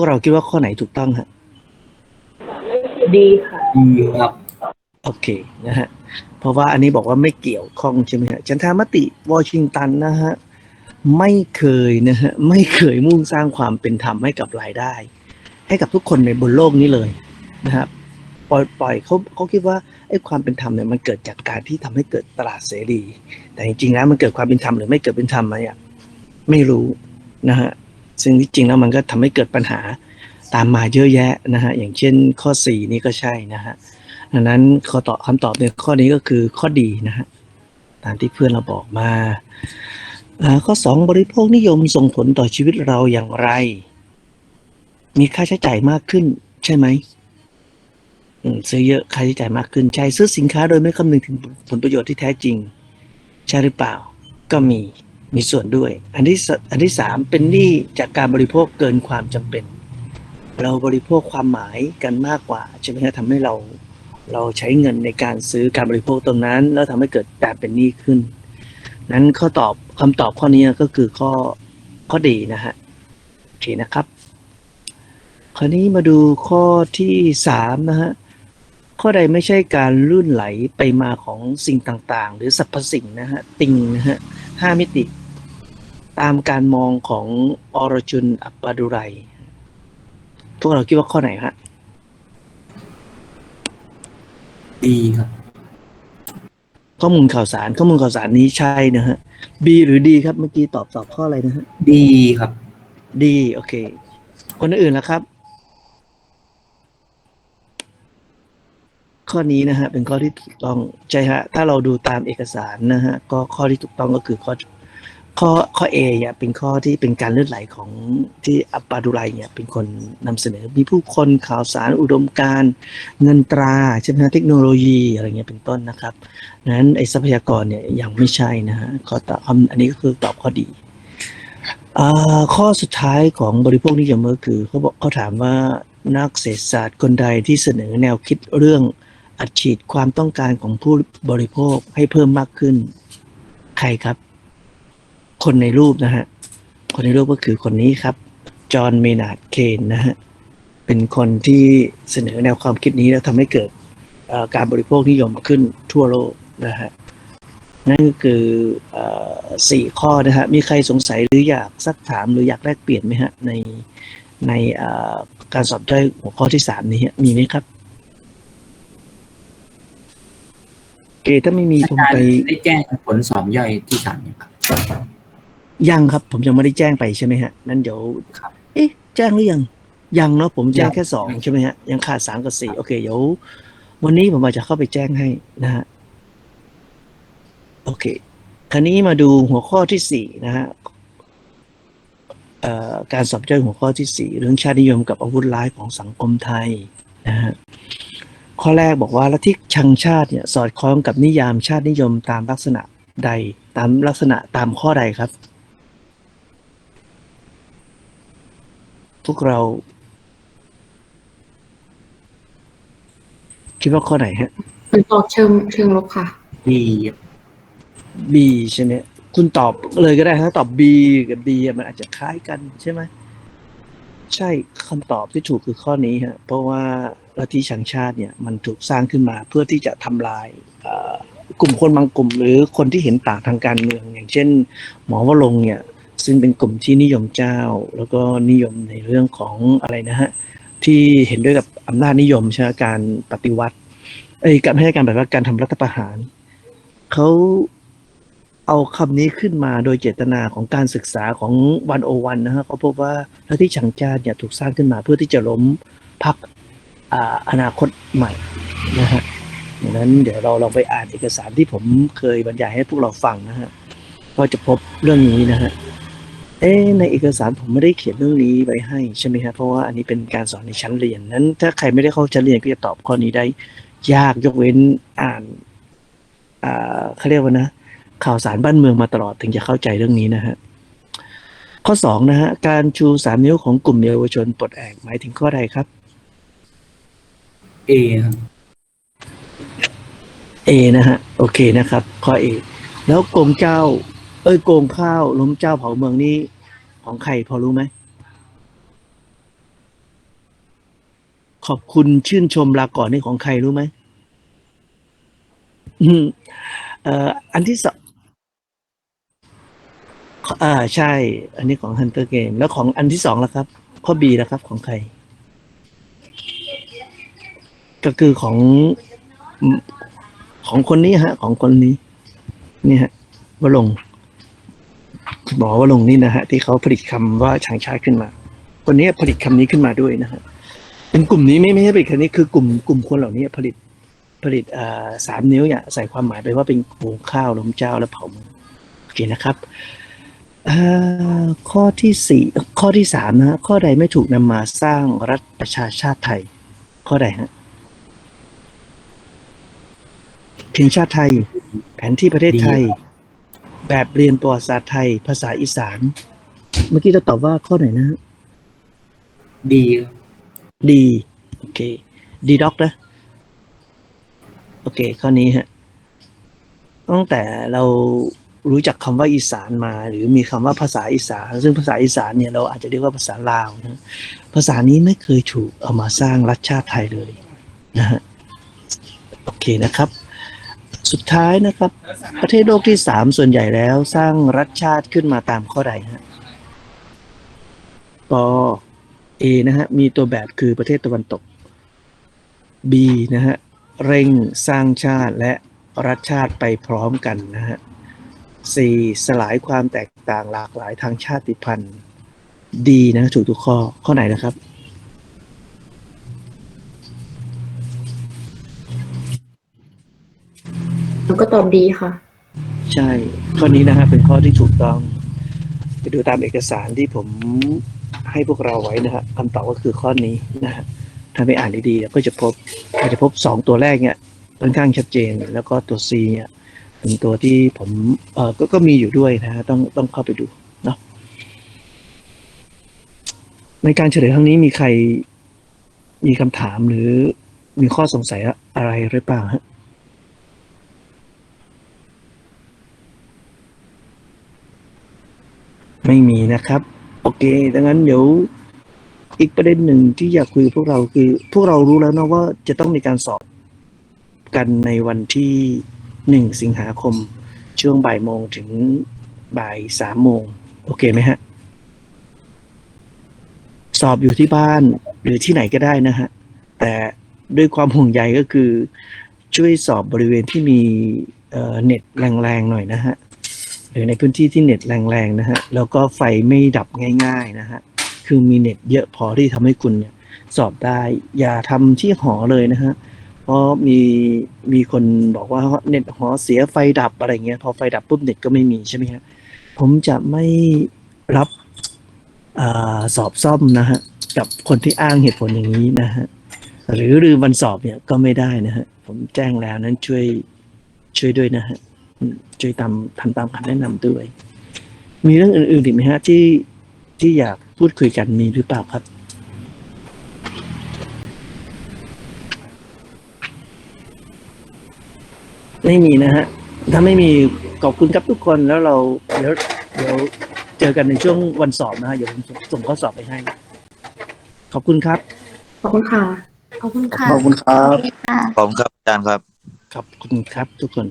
วกเราคิดว่าข้อไหนถูกต้องฮะดีค่ะ ดีครับโอเคนะฮะเพราะว่าอันนี้บอกว่าไม่เกี่ยวข้องใช่ไหมฮะฉันทามติวอชิงตันนะฮะไม่เคยนะฮะไม่เคยมุ่งสร้างความเป็นธรรมให้กับรายได้ ให้กับทุกคนในบนโลกนี้เลยนะครับปล่อยปล่อยเขาเขาคิดว่าไอ้ความเป็นธรรมเนี่ยมันเกิดจากการที่ทำให้เกิดตลาดเสรี แต่จริงๆแล้วมันเกิดความเป็นธรรมหรือไม่เกิดเป็นธรรมมาเนี่ยไม่รู้นะฮะ ซึ่งที่จริงแล้วมันก็ทำให้เกิดปัญหาตามมาเยอะแยะนะฮะอย่างเช่นข้อสี่นี่ก็ใช่นะฮะดังนั้นข้อตอบคำตอบในข้อนี้ก็คือข้อดีนะฮะตามที่เพื่อนเราบอกมาอ่าข้อสองบริโภคนิยมส่งผลต่อชีวิตเราอย่างไร มีค่าใช้จ่ายมากขึ้นใช่ไหมอืมซื้อเยอะค่าใช้จ่ายมากขึ้นใช่ซื้อสินค้าโดยไม่คำนึงถึงผลประโยชน์ที่แท้จริง ใช่หรือเปล่าก็มี มีส่วนด้วย อันที่สอันที่สามเป็นหนี้จากการบริโภคเกินความจำเป็น เราบริโภคความหมายกันมากกว่าใช่ไหมฮะทำให้เราเราใช้เงินในการซื้อการบริโภคตรงนั้น แล้วทำให้เกิดการเป็นหนี้ขึ้น นั้นข้อตอบคำตอบข้อนี้ก็คือข้อข้อดีนะฮะโอเคนะครับ คราวนี้มาดูข้อที่สามนะฮะข้อใดไม่ใช่การลื่นไหลไปมาของสิ่งต่างๆ หรือสรรพสิ่งนะฮะติงนะฮะห้ามิติ ตามการมองของอรจุนอัปปาดุไรพวกเราคิดว่าข้อไหนฮะดีครับ ข้อมูลข่าวสาร ข้อมูลข่าวสารนี้ใช่นะฮะ B หรือ D ครับเมื่อกี้ตอบตอบข้ออะไรนะฮะดีครับ D โอเค คนอื่นนะครับ ข้อนี้นะฮะเป็นข้อที่ถูกต้องใช่ฮะ ถ้าเราดูตามเอกสารนะฮะก็ข้อที่ถูกต้องก็คือข้อ ข้อข้อ A เนี่ยเป็นข้อที่เป็นการเลื่อนไหลของที่อัปปาดุไลเนี่ยเป็นคนนำเสนอ มีผู้คนข่าวสารอุดมการเงินตราใช่ไหมเทคโนโลยีอะไรเงี้ยเป็นต้นนะครับนั้นไอ้ทรัพยากรเนี่ยยังไม่ใช่นะฮะข้อตอบอันนี้ก็คือตอบข้อดีอ่าข้อสุดท้ายของบริโภคนิยมก็คือเขาบอกเขาถามว่านักเศรษฐศาสตร์คนใดที่เสนอแนวคิดเรื่องอัดฉีดความต้องการของผู้บริโภคให้เพิ่มมากขึ้น ใครครับ คนในรูปนะฮะ คนในรูปก็คือคนนี้ครับ จอห์น เมนาร์ด เคนนะฮะ เป็นคนที่เสนอแนวความคิดนี้แล้วทำให้เกิดการบริโภคนิยมขึ้นทั่วโลกนะฮะ นั่นก็คืออสี่ข้อนะฮะ มีใครสงสัยหรืออยากซักถามหรืออยากแลกเปลี่ยนไหมฮะ ในในการสอบได้หัวข้อที่สามนี้มีไหมครับโอเคถ้าไม่มีผมไปได้แจ้งผลสอบย่อยที่สามครับ ยังครับ ผมยังไม่ได้แจ้งไปใช่ไหมฮะนั้นเดี๋ยวครับเอ๊ะแจ้งหรือยังยังเนาะผมแจ้งยังแค่สองใช่ไหมฮะยังขาดสามกับสี่โอเคเดี๋ยววันนี้ผมอาจจะเข้าไปแจ้งให้นะฮะโอเค คราวนี้มาดูหัวข้อที่สี่นะฮะเอ่อการสอบย่อยหัวข้อที่สี่เรื่องชาตินิยมกับอาวุธร้ายของสังคมไทยนะฮะข้อแรกบอกว่าลัทธิชังชาติเนี่ยสอดคล้องกับนิยามชาตินิยมตามลักษณะใดตามลักษณะตามข้อใดครับ พวกเรา คิดว่าข้อไหนฮะเป็นตอบเชิงเชิงลบค่ะดี B ใช่ไหมคุณตอบเลยก็ได้ถ้าตอบ B กับ D อะมันอาจจะคล้ายกันใช่ไหมใช่คำตอบที่ถูกคือข้อนี้ฮะเพราะว่าลัทธิชังชาติเนี่ยมันถูกสร้างขึ้นมาเพื่อที่จะทำลายเอ่อกลุ่มคนบางกลุ่ม หรือคนที่เห็นต่างทางการเมือง อย่างเช่น หมอวรงค์เนี่ย ซึ่งเป็นกลุ่มที่นิยมเจ้า แล้วก็นิยมในเรื่องของอะไรนะฮะที่เห็นด้วยกับอำนาจนิยมใช่การปฏิวัติเอ้การไม่ใช่การปฏิวัติการทำรัฐประหารเขาเอาคำนี้ขึ้นมาโดยเจตนาของการศึกษาของวันโอวันนะฮะเขาพบว่าลัทธิชังชาเนี่ยถูกสร้างขึ้นมาเพื่อที่จะล้มพักออนาคตใหม่นะฮะดังนั้นเดี๋ยวเราลองไปอ่านเอกสารที่ผมเคยบรรยายให้พวกเราฟังนะฮะก็จะพบเรื่องนี้นะฮะ เอ๊ะในเอกสารผมไม่ได้เขียนเรื่องนี้ไว้ให้ใช่ไหมครับเพราะว่าอันนี้เป็นการสอนในชั้นเรียนนั้น ถ้าใครไม่ได้เข้าชั้นเรียนก็จะตอบข้อนี้ได้ยากยกเว้นอ่านอ่าเขาเรียกว่านะ ข่าวสารบ้านเมืองมาตลอดถึงจะเข้าใจเรื่องนี้นะฮะข้อสองนะฮะการชูสามนิ้วของกลุ่มเยาวชนปลดแอกหมายถึงข้อใดครับเอครับ A นะฮะโอเคนะครับ ข้อ A แล้วโกงเจ้า เอ้ยโกงข้าวล้มเจ้าเผาเมืองนี่ของใครพอรู้ไหม ขอบคุณชื่นชมลาก่อนนี่ของใครรู้ไหมอืมเอ่ออันที่สองอ่าใช่ อันนี้ของ Hunter Game แล้วของอันที่สองล่ะครับ ข้อ B ล่ะครับของใคร ก็คือของของคนนี้ฮะ ของคนนี้ นี่ฮะวลง หมอวลงนี่นะฮะที่เขาผลิตคำว่าช้างชาติขึ้นมา คนนี้ผลิตคำนี้ขึ้นมาด้วยนะฮะเป็นกลุ่มนี้ไม่ไม่ใช่ผลิตคำนี้คือกลุ่มกลุ่มคนเหล่านี้ผลิตผลิตอ่าสามนิ้วเนี่ยใส่ความหมายไปว่าเป็นหุงข้าวล้มเจ้าและเผามือโอเคนะครับข้อที่สี่ข้อที่สามนะฮะข้อใดไม่ถูกนำมาสร้างรัฐประชาชาติไทย ข้อใดฮะเพลงชาติไทย แผนที่ประเทศไทย แบบเรียนประวัติศาสตร์ไทย ภาษาอีสาน เมื่อกี้เราตอบว่าข้อไหนนะฮะดีครับดีโอเคดีด็อกนะ โอเค ข้อนี้ฮะ ตั้งแต่เรารู้จักคำว่าอีสานมา หรือมีคำว่าภาษาอีสาน ซึ่งภาษาอีสานเนี่ยเราอาจจะเรียกว่าภาษาลาวนะภาษานี้ไม่เคยถูกเอามาสร้างรัฐชาติไทยเลยนะฮะโอเคนะครับ สุดท้ายนะครับ ประเทศโลกที่สามส่วนใหญ่แล้วสร้างรัฐชาติขึ้นมาตามข้อใดฮะป A นะฮะ มีตัวแบบคือประเทศตะวันตก B นะฮะ เร่งสร้างชาติและรัฐชาติไปพร้อมกันนะฮะ C สลายความแตกต่างหลากหลายทางชาติพันธุ์ D นะ ถูกทุกข้อ ข้อไหนนะครับ แล้วก็ตอบดีค่ะ ใช่ข้อนี้นะฮะเป็นข้อที่ถูกต้อง ไปดูตามเอกสารที่ผมให้พวกเราไว้นะฮะคำตอบก็คือข้อนี้นะฮะถ้าไปอ่านดีๆก็จะพบก็จะพบสองตัวแรกเนี่ยค่อนข้างชัดเจน แล้วก็ตัว C เนี่ยเป็นตัวที่ผมเออก็ก็มีอยู่ด้วยนะฮะต้องต้องเข้าไปดูเนาะในการเฉลยครั้งนี้มีใครมีคำถามหรือมีข้อสงสัยอะไรหรือเปล่าฮะ ไม่มีนะครับ โอเค ดังนั้นเดี๋ยวอีกประเด็นหนึ่งที่อยากคุยพวกเราคือ พวกเรารู้แล้วนะว่าจะต้องมีการสอบกันในวันที่หนึ่งสิงหาคม ช่วงบ่ายโมงถึงบ่ายสามโมง โอเคไหมฮะ สอบอยู่ที่บ้านหรือที่ไหนก็ได้นะฮะ แต่ด้วยความห่วงใยก็คือ ช่วยสอบบริเวณที่มีเอ่อเน็ตแรงๆหน่อยนะฮะ หรือในพื้นที่ที่เน็ตแรงๆนะฮะแล้วก็ไฟไม่ดับง่าย ๆนะฮะคือมีเน็ตเยอะพอที่ทำให้คุณเนี่ยสอบได้อย่าทำที่หอเลยนะฮะเพราะมีมีคนบอกว่าเน็ตหอเสียไฟดับอะไรเงี้ยพอไฟดับปุ๊บเน็ตก็ไม่มีใช่ไหมฮะผมจะไม่รับอสอบซ่อมนะฮะกับคนที่อ้างเหตุผลอย่างนี้นะฮะหรือลืมวันสอบเนี่ยก็ไม่ได้นะฮะผมแจ้งแล้วนั้นช่วยช่วยด้วยนะฮะ ช่วยตามทำตามคำแนะนำด้วย มีเรื่องอื่นๆอีกไหมฮะที่ที่อยากพูดคุยกันมีหรือเปล่าครับ ไม่มีนะฮะ ถ้าไม่มีขอบคุณครับทุกคนแล้วเราเดี๋ยวเดี๋ยวเจอกันในช่วงวันสอบนะฮะเดี๋ยวผมส่งข้อสอบไปให้ ขอบคุณครับ ขอบคุณค่ะ ขอบคุณค่ะ ขอบคุณครับค่ะขอบคุณครับอาจารย์ครับ ขอบคุณครับทุกคน